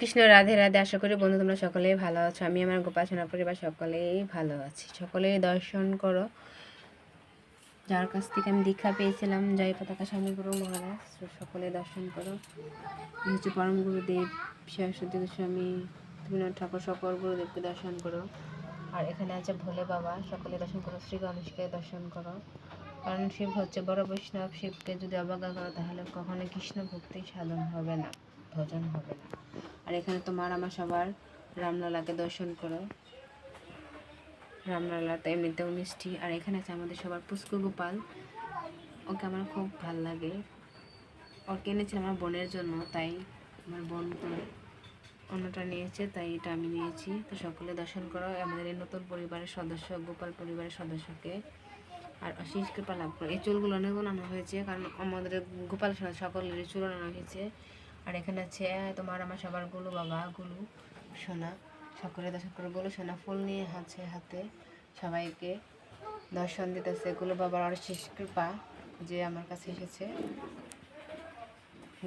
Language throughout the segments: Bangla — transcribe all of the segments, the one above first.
কৃষ্ণ রাধে রাধে, আশা করি বন্ধু তোমরা সকলেই ভালো আছো। আমি আমার গোপাল সোনা পরিবার, সকলেই ভালো আছি। সকলেই দর্শন করো। যার কাছ থেকে আমি দীক্ষা পেয়েছিলাম, জয় পতাকা স্বামী গুরু মহারাজ সকলে দর্শন করো। হচ্ছে পরম গুরুদেব, সরস্বতী গোস্বামী রবীন্দ্রনাথ ঠাকুর সকল গুরুদেবকে দর্শন করো। আর এখানে আছে ভোলে বাবা, সকলে দর্শন করো। শ্রী গণেশকে দর্শন করো। কারণ শিব হচ্ছে বড় বৈষ্ণব, শিবকে যদি অবজ্ঞা করো, তাহলে কখনো কৃষ্ণ ভক্তি সাধন হবে না। ভজন হবে না। আর এখানে তোমার আমার সবার রামলালাকে দর্শন করো। রামলালা তো এমনিতেও মিষ্টি। আর এখানে আছে আমাদের সবার পুষ্কু গোপাল। ওকে আমার খুব ভালো লাগে। ওর কিনেছিলাম আমার বোনের জন্য, তাই আমার বোন তো অন্যটা নিয়েছে, তাই এটা আমি নিয়েছি। তো সকলে দর্শন করো। আমাদের এই নতুন পরিবারের সদস্য, গোপাল পরিবারের সদস্যকে। আর অশেষ কৃপা লাভ করো। এই চুলগুলো অনেক আনা হয়েছে, কারণ আমাদের গোপাল সকলের চুল আনা হয়েছে। আর এখানে আছে, তোমার আমার সবার গুলু বাবা, গুলু, সোনা সকলে দর্শন করে গুলু, সোনা ফুল নিয়ে আছে হাতে সবাইকে দর্শন দিতেছে গুলু বাবার অশেষ কৃপা যে আমার কাছে এসেছে।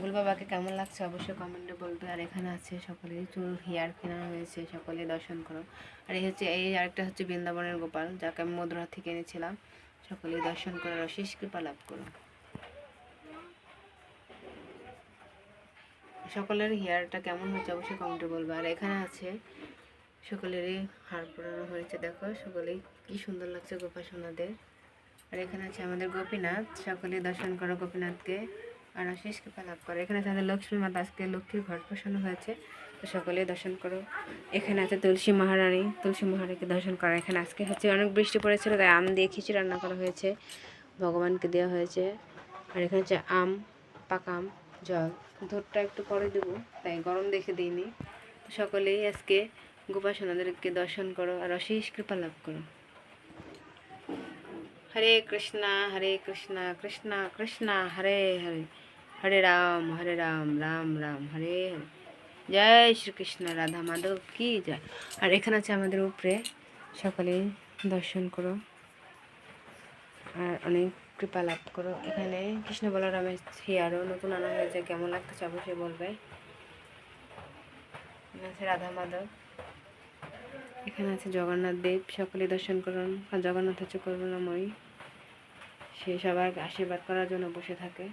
গুলু বাবাকে কেমন লাগছে অবশ্যই কমেন্টে বলবে। আর এখানে আছে সকলে, চুল, হেয়ার কেনা হয়েছে, সকলে দর্শন করো। আর এই হচ্ছে, এই আরেকটা হচ্ছে বৃন্দাবনের গোপাল, যাকে আমি মধুরা থেকে এনেছিলাম। সকলে দর্শন করার অশেষ কৃপা লাভ করো। সকলের হেয়ারটা কেমন হচ্ছে অবশ্যই কমেন্টে বলবে। আর এখানে আছে সকলেরই হার পরানো হয়েছে, দেখো সকলেই কি সুন্দর লাগছে গোপাসনাদের আর এখানে আছে আমাদের গোপীনাথ সকলে দর্শন করো গোপীনাথকে। আর আশিস কৃপা লাভ করো। এখানে আছে আমাদের লক্ষ্মী মাতা, আজকে লক্ষ্মীর ঘর বসানো হয়েছে, তো সকলে দর্শন করো। এখানে আছে তুলসী মহারানী, তুলসী মহারানীকে দর্শন করো। এখানে আজকে হচ্ছে অনেক বৃষ্টি পড়েছিল, তাই আম দিয়ে খিচুড়ি রান্না করা হয়েছে, ভগবানকে দেওয়া হয়েছে। আর এখানে হচ্ছে আম, পাকা আম, জল। দুধটা একটু পরে দেবো, তাই গরম দেখে দিইনি। সকলেই আজকে গোপাসনাদেরকে দর্শন করো আর অশেষ কৃপা লাভ করো। হরে কৃষ্ণা হরে কৃষ্ণা কৃষ্ণা কৃষ্ণা, হরে হরে হরে রাম হরে রাম রাম রাম, হরে হরে। জয় শ্রীকৃষ্ণ, রাধা মাধব কি জয়। আর এখানে আছে আমাদের উপরে, সকলেই দর্শন করো। আর অনেক কৃপা লাভ করো। এখানে কৃষ্ণ বলরামের হেয়ারও নতুন আনা হয়েছে। কেমন লাগতে লাগতেছে অবশ্যই বলবে। আছে রাধা মাধব। এখানে আছে জগন্নাথ দেব। সকলে দর্শন করুন। জগন্নাথ হচ্ছে করুণাময়ী। সে সবার আশীর্বাদ করার জন্য বসে থাকে।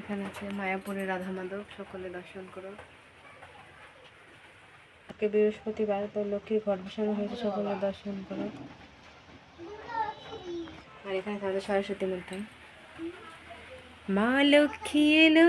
এখানে আছে মায়াপুরের রাধা মাধব। সকলে দর্শন করো আজকে বৃহস্পতিবার তো লক্ষ্মীর ঘট বসানো হয়েছে। সকলে দর্শন করো আর এখানে তাহলে সরস্বতী মূর্তি। মা লক্ষ্মী এলো